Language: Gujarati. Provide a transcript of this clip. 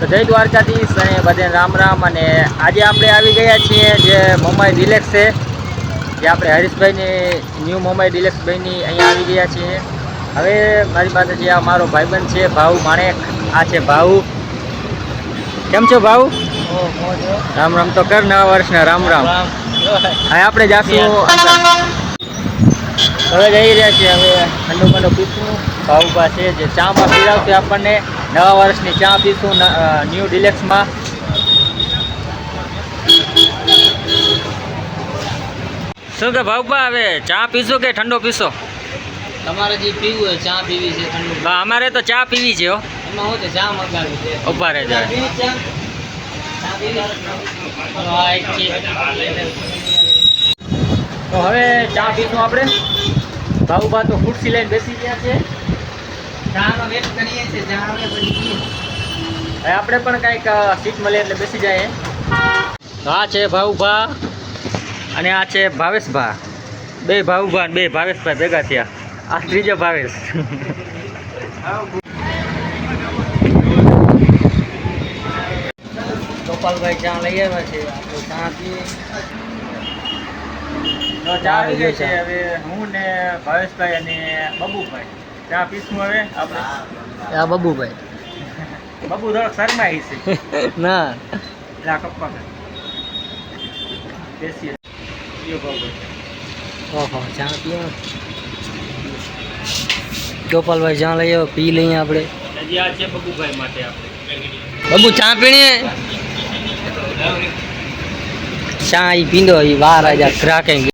તો જય દ્વારકાધીશ અને બધે રામ રામ અને આજે આપણે આવી ગયા છીએ જે મુંબઈ ડિલેક્સ છે, જે આપણે હરીશભાઈની ન્યૂ મુંબઈ ડિલેક્સભાઈની અહીંયા આવી ગયા છીએ. હવે મારી પાસે જે આ મારો ભાઈબંધ છે, ભાઉ માણેક, આ છે ભાઉ. કેમ છો ભાઉ? રામ રામ તો કર નવા વર્ષના, રામ રામ. હવે આપણે જાશું હવે જઈ રહ્યા છીએ હવે ઠંડુ ઠંડુ પીશું. ભાઉ પાસે જે ચામાં પીરાવશે આપણને. નવા વર્ષની ચા પીશું ન્યૂ ડિલેક્સમાં શું કે ભાઉબા હવે? ચા પીશો કે ઠંડો પીશો? તમારે જે પીવું હોય ચા પીવી છે ઠંડુ અમારે તો ચા પીવી છે એમાં હું ચા મગાવી છે. ઊભા રહે. તો હવે ચા પીશું આપણે. ભાઉબા તો ખુરશી લઈને બેસી ગયા છે. આપણે પણ કંઈક સીટ મળે એટલે બેસી જાય આ છે ભાવુભા અને આ છે ભાવેશભા. બે ભાવુભા બે ભાવેશભાઈ ભેગા થયા. આ ત્રીજો ભાવેશ. ગોપાલભાઈ ચા લઈ આવ્યા છે ચા પીએ. તો ચા આવી ગઈ છે. હવે હું ને ભાવેશભાઈ અને બબુભાઈ. ચા પીશું હવે આપણે. આ બબુભાઈ. બબુ થોડોક શરમાઈ છે. ના. આ કપ્પા બેસીએ. પીઓ બાબુ ઓહો ચા ગોપાલભાઈ લઈ આવ્યા પી લઈએ આપણે. હજી આ છે બબુભાઈ માટે આપણે. બબુ ચા પીણીએ? ચા પીંદો ઈ વાર આજા ગ્રાહકે